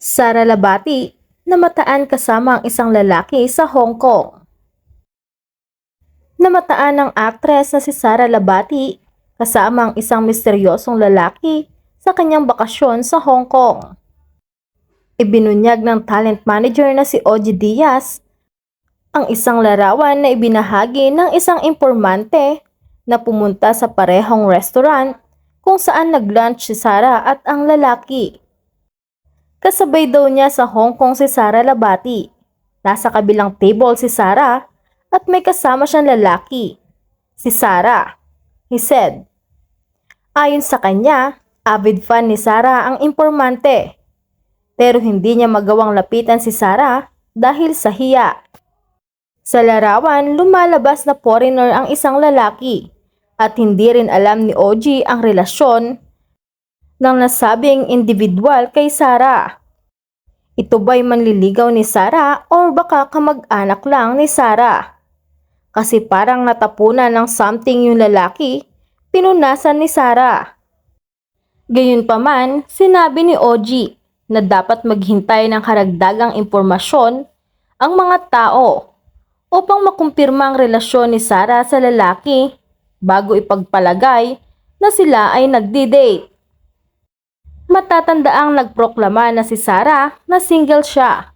Sara Labati namataan kasama ang isang lalaki sa Hong Kong. Namataan ng aktres na si Sara Labati kasama ang isang misteryosong lalaki sa kanyang bakasyon sa Hong Kong. Ibinunyag ng talent manager na si Oji Diaz ang isang larawan na ibinahagi ng isang impormante na pumunta sa parehong restaurant kung saan nag-lunch si Sara at ang lalaki. Kasabay daw niya sa Hong Kong si Sara Labati. Nasa kabilang table si Sara at may kasama siyang lalaki, si Sara. He said. Ayon sa kanya, avid fan ni Sara ang impormante. Pero hindi niya magawang lapitan si Sara dahil sa hiya. Sa larawan, lumalabas na foreigner ang isang lalaki at hindi rin alam ni Oji ang relasyon ng nasabing individual kay Sara. Ito ba'y manliligaw ni Sara o baka kamag-anak lang ni Sara? Kasi parang natapunan ng something yung lalaki, pinunasan ni Sara. Gayunpaman, sinabi ni Oji na dapat maghintay ng karagdagang impormasyon ang mga tao upang makumpirma ang relasyon ni Sara sa lalaki bago ipagpalagay na sila ay nagdi-date. Matatandaang nagproklama na si Sara na single siya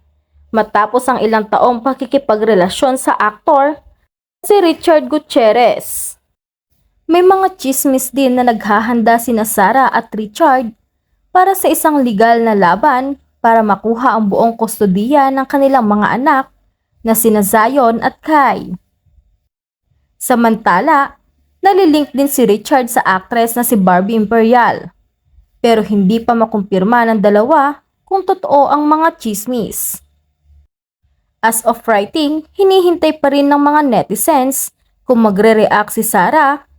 matapos ang ilang taong pakikipagrelasyon sa aktor si Richard Gutierrez. May mga chismis din na naghahanda sina Sara at Richard para sa isang legal na laban para makuha ang buong kustodiya ng kanilang mga anak na sina Zion at Kai. Samantala, nalilink din si Richard sa actress na si Barbie Imperial. Pero hindi pa makumpirma ng dalawa kung totoo ang mga chismis. As of writing, hinihintay pa rin ng mga netizens kung magre-react si Sarah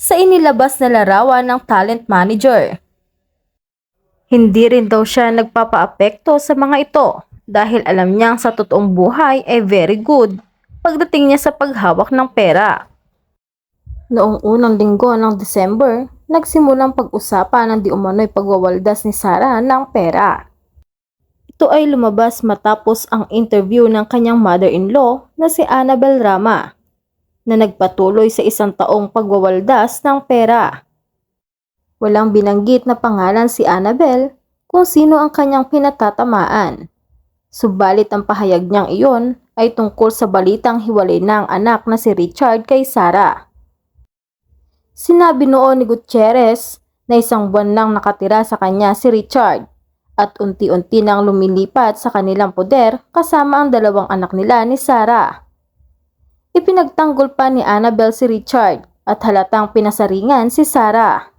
sa inilabas na larawan ng talent manager. Hindi rin daw siya nagpapaapekto sa mga ito dahil alam niyang sa totoong buhay ay very good pagdating niya sa paghawak ng pera. Noong unang linggo ng December, nagsimulang pag-usapan ng di umano'y pagwawaldas ni Sarah ng pera. Ito ay lumabas matapos ang interview ng kanyang mother-in-law na si Annabel Rama na nagpatuloy sa isang taong pagwawaldas ng pera. Walang binanggit na pangalan si Annabel kung sino ang kanyang pinatatamaan. Subalit ang pahayag niyang iyon ay tungkol sa balitang hiwalay na ang anak na si Richard kay Sarah. Sinabi noon ni Gutierrez na isang buwan lang nakatira sa kanya si Richard at unti-unti nang lumilipat sa kanilang poder kasama ang dalawang anak nila ni Sarah. Ipinagtanggol pa ni Annabel si Richard at halatang pinasaringan si Sarah.